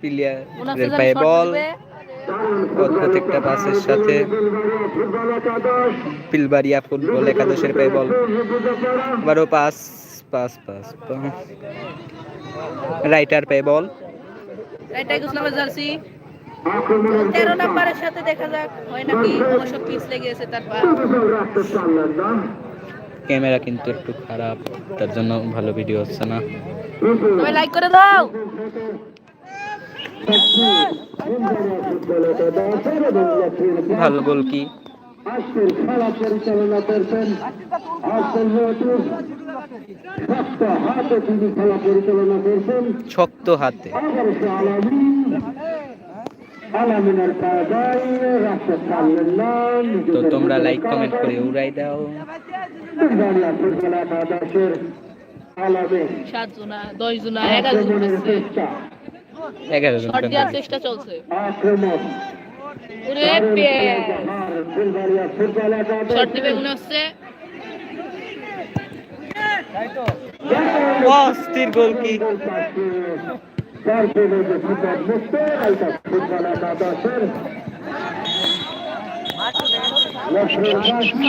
প্লেয়ারের পায়ে বল একটা পাসের সাথে পিলবাড়িয়া ফুটবল একাদশের পায়ে বল আবারও পাস পাস পাস রাইটার পায়ে বল এটাই ইসলামের জার্সি তেরো নাম্বারের সাথে দেখা যাক হয় নাকি অবশ্য পিচ লেগে গেছে তার পা। ক্যামেরা কিন্তু একটু খারাপ তার জন্য ভালো ভিডিও হচ্ছে না। লাইক করে দাও। ভালো গোল কি? শক্ত হাতে। তো তোমরা লাইক কমেন্ট করে উড়াই দাও। সাত জনা দশ জনা এগারো এগারো জন শট দেওয়ার চেষ্টা চলছে। ওরে পেয়ে ফুলবাড়িয়া ফুটবল একাদশ শট দিবে মনে হচ্ছে। অস্থির গোল কি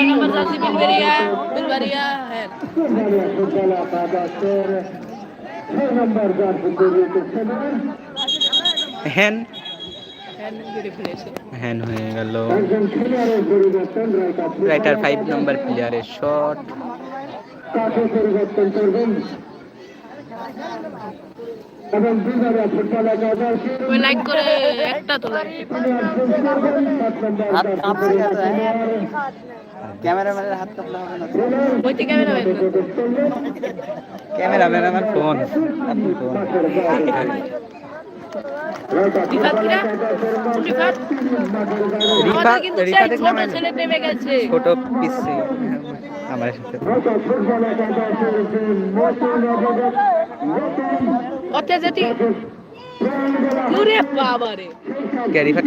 নম্বর জার্সি বিলবেরিয়া বিলবেরিয়া হ্যাঁ হ্যান হ্যাঁ হ্যান হয়ে গেল। রাইটার ফাইভ নাম্বার প্লেয়ারের শট পরিবর্তন করবেন এবং দুইভাবে ফুটবল একাদশের সবাই লাইক করে একটা তো ক্যামেরাম্যানের হাত কাপড় হবে না বইতে ক্যামেরা বের ক্যামেরাম্যান আমার ফোন রিফাত কিরা রিফাত আমাদের কিন্তু সেই রিফাতের ছোট পিসি আমার সাথে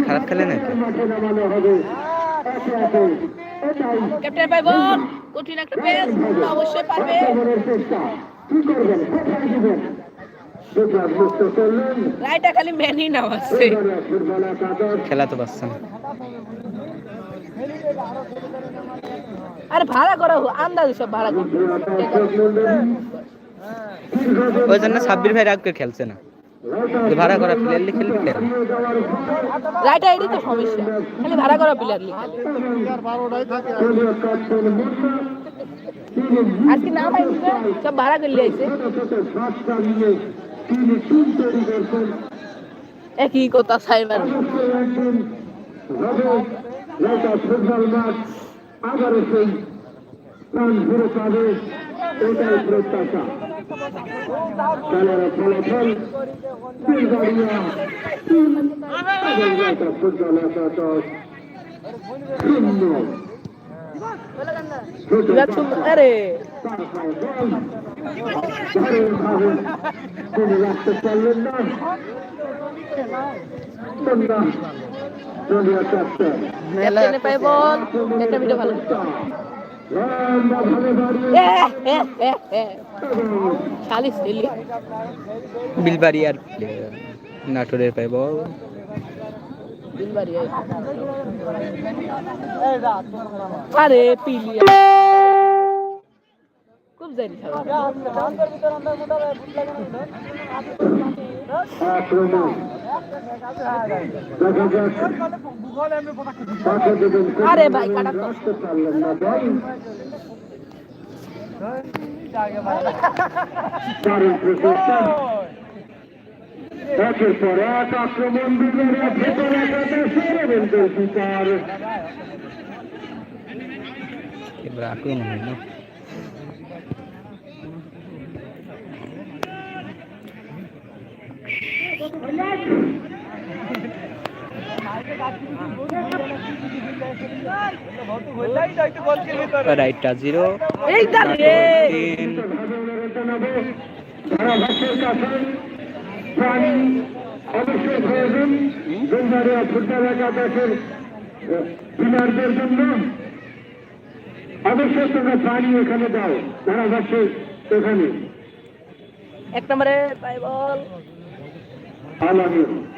খারাপ খেলে ক্যাপ্টেন ভাই বল কঠিন একটা পেস অবশ্যই পারবে। কি করবেন? রাইটা খালি ম্যানই নামাচ্ছে ফুটবল খেলা তো পারছে না। আরে ভাড়া করা আন্দাজ সব ভাড়া ওই জন্য সাব্বির ভাই রাগ করে খেলছে না। ভাড়া করা প্লেয়ার খেলবে কেন রাইটা এটাই তো সমস্যা। খালি ভাড়া করা প্লেয়ার লিখে আজকে না ভাই সব ভাড়া করে লিয়েছে একই কথা সাইবার। ফুটবল মাঠ আবারও সেই প্রাণ ফিরে পাবে এটাই প্রত্যাশা খেলার ফলাফল ফুলবাড়িয়া ফুটবল শূন্য আরে। তিনি রাখতে পারলেন না বিলবাড়িয়ার নাটোরের পাই বল। আরে পিলিয়া। জানি। আরে ভাই কাটা একের পর এক আক্রমণ বিজয়ের ভেতরে একাদশের শিকার এবার আক্রমণ হয় না। রাইটটা জিরো এই দা তিন প্রাণী অবশ্যই প্রয়োজন দুর্গারিয়া ফুটবল একাদশের প্লেয়ারদের জন্য অবশ্যই তোমরা প্রাণী এখানে দাও ধারাভাষ্যে এখানে এক নম্বরে বল Amém.